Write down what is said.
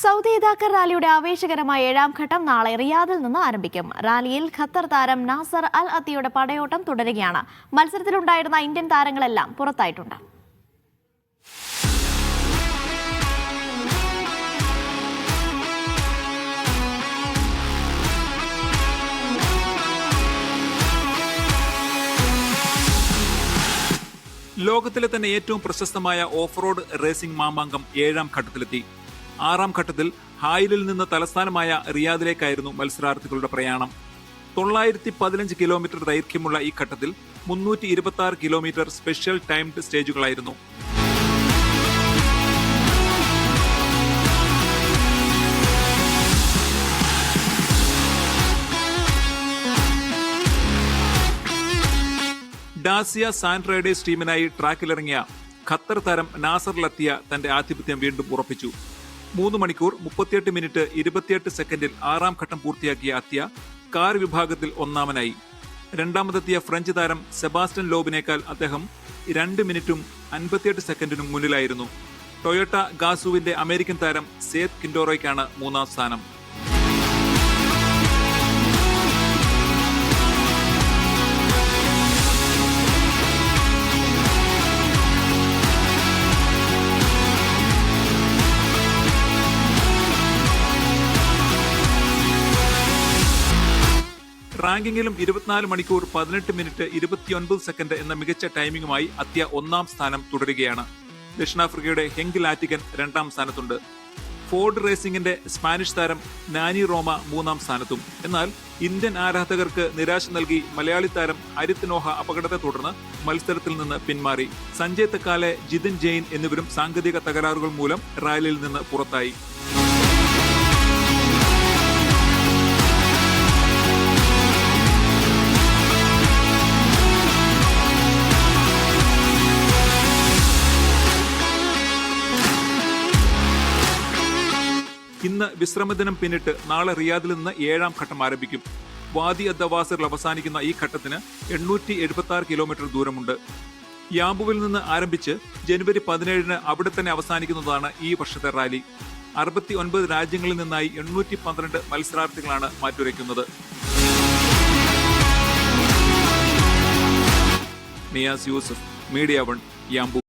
Saudi ഇദാക്കർ റാലിയുടെ ആവേശകരമായ ഏഴാം ഘട്ടം നാളെ റിയാദിൽ നിന്ന് ആരംഭിക്കും. റാലിയിൽ ഖത്തർ താരം നാസർ അൽ അത്തിയുടെ പടയോട്ടം തുടരുകയാണ്. മത്സരത്തിലുണ്ടായിരുന്ന ഇന്ത്യൻ താരങ്ങളെല്ലാം പുറത്തായിട്ടുണ്ട്. ലോകത്തിലെ തന്നെ ഏറ്റവും പ്രശസ്തമായ ഓഫ് റോഡ് റേസിംഗ് മാമാങ്കം ഏഴാം ഘട്ടത്തിലെത്തി. ആറാം ഘട്ടത്തിൽ ഹായിലിൽ നിന്ന് തലസ്ഥാനമായ റിയാദിലേക്കായിരുന്നു മത്സരാർത്ഥികളുടെ പ്രയാണം. തൊള്ളായിരത്തി പതിനഞ്ച് കിലോമീറ്റർ ദൈർഘ്യമുള്ള ഈ ഘട്ടത്തിൽ മുന്നൂറ്റി ഇരുപത്തി ആറ് കിലോമീറ്റർ സ്പെഷ്യൽ ടൈംഡ് സ്റ്റേജുകളായിരുന്നു. ഡാസിയ സാൻ റൈഡേഴ്സ് ടീമിനായി ട്രാക്കിലിറങ്ങിയ ഖത്തർ താരം നാസർ ലത്തിയ തന്റെ ആധിപത്യം വീണ്ടും ഉറപ്പിച്ചു. മൂന്ന് മണിക്കൂർ മുപ്പത്തിയെട്ട് മിനിറ്റ് ഇരുപത്തിയെട്ട് സെക്കൻഡിൽ ആറാം ഘട്ടം പൂർത്തിയാക്കിയ അത്യ കാർ വിഭാഗത്തിൽ ഒന്നാമനായി. രണ്ടാമതെത്തിയ ഫ്രഞ്ച് താരം സെബാസ്റ്റ്യൻ ലോബിനേക്കാൾ അദ്ദേഹം രണ്ട് മിനിറ്റും അൻപത്തിയെട്ട് സെക്കൻഡിനും മുന്നിലായിരുന്നു. ടൊയോട്ട ഗാസുവിന്റെ അമേരിക്കൻ താരം സേത് കിൻഡോറോയ്ക്കാണ് മൂന്നാം സ്ഥാനം. റാങ്കിങ്ങിലും ഇരുപത്തിനാല് മണിക്കൂർ പതിനെട്ട് മിനിറ്റ് ഇരുപത്തിയൊൻപത് സെക്കൻഡ് എന്ന മികച്ച ടൈമിംഗുമായി അത്യ ഒന്നാം സ്ഥാനം തുടരുകയാണ്. ദക്ഷിണാഫ്രിക്കയുടെ ഹെങ്ക് ലാറ്റിഗൻ രണ്ടാം സ്ഥാനത്തുണ്ട്. ഫോർഡ് റേസിംഗിന്റെ സ്പാനിഷ് താരം നാനി റോമ മൂന്നാം സ്ഥാനത്തും. എന്നാൽ ഇന്ത്യൻ ആരാധകർക്ക് നിരാശ നൽകി മലയാളി താരം അരിത്നോഹ അപകടത്തെ തുടർന്ന് മത്സരത്തിൽ നിന്ന് പിന്മാറി. സഞ്ജയ് തക്കാലെ ജിതിൻ ജെയിൻ എന്നിവരും സാങ്കേതിക തകരാറുകൾ മൂലം റാലിയിൽ നിന്ന് പുറത്തായി. ഇന്ന് വിശ്രമദിനം പിന്നിട്ട് നാളെ റിയാദിൽ നിന്ന് ഏഴാം ഘട്ടം ആരംഭിക്കും. വാദി അദ്ദവാസറിൽ അവസാനിക്കുന്ന ഈ ഘട്ടത്തിന് എണ്ണൂറ്റി എഴുപത്തി ആറ് കിലോമീറ്റർ ദൂരമുണ്ട്. യാമ്പുവിൽ നിന്ന് ആരംഭിച്ച് ജനുവരി പതിനേഴിന് അവിടെ തന്നെ അവസാനിക്കുന്നതാണ് ഈ വർഷത്തെ റാലി. അറുപത്തി ഒൻപത് രാജ്യങ്ങളിൽ നിന്നായി എണ്ണൂറ്റി പന്ത്രണ്ട് മത്സരാർത്ഥികളാണ് മാറ്റുരയ്ക്കുന്നത്. Niyas Yusuf media one Yanbu.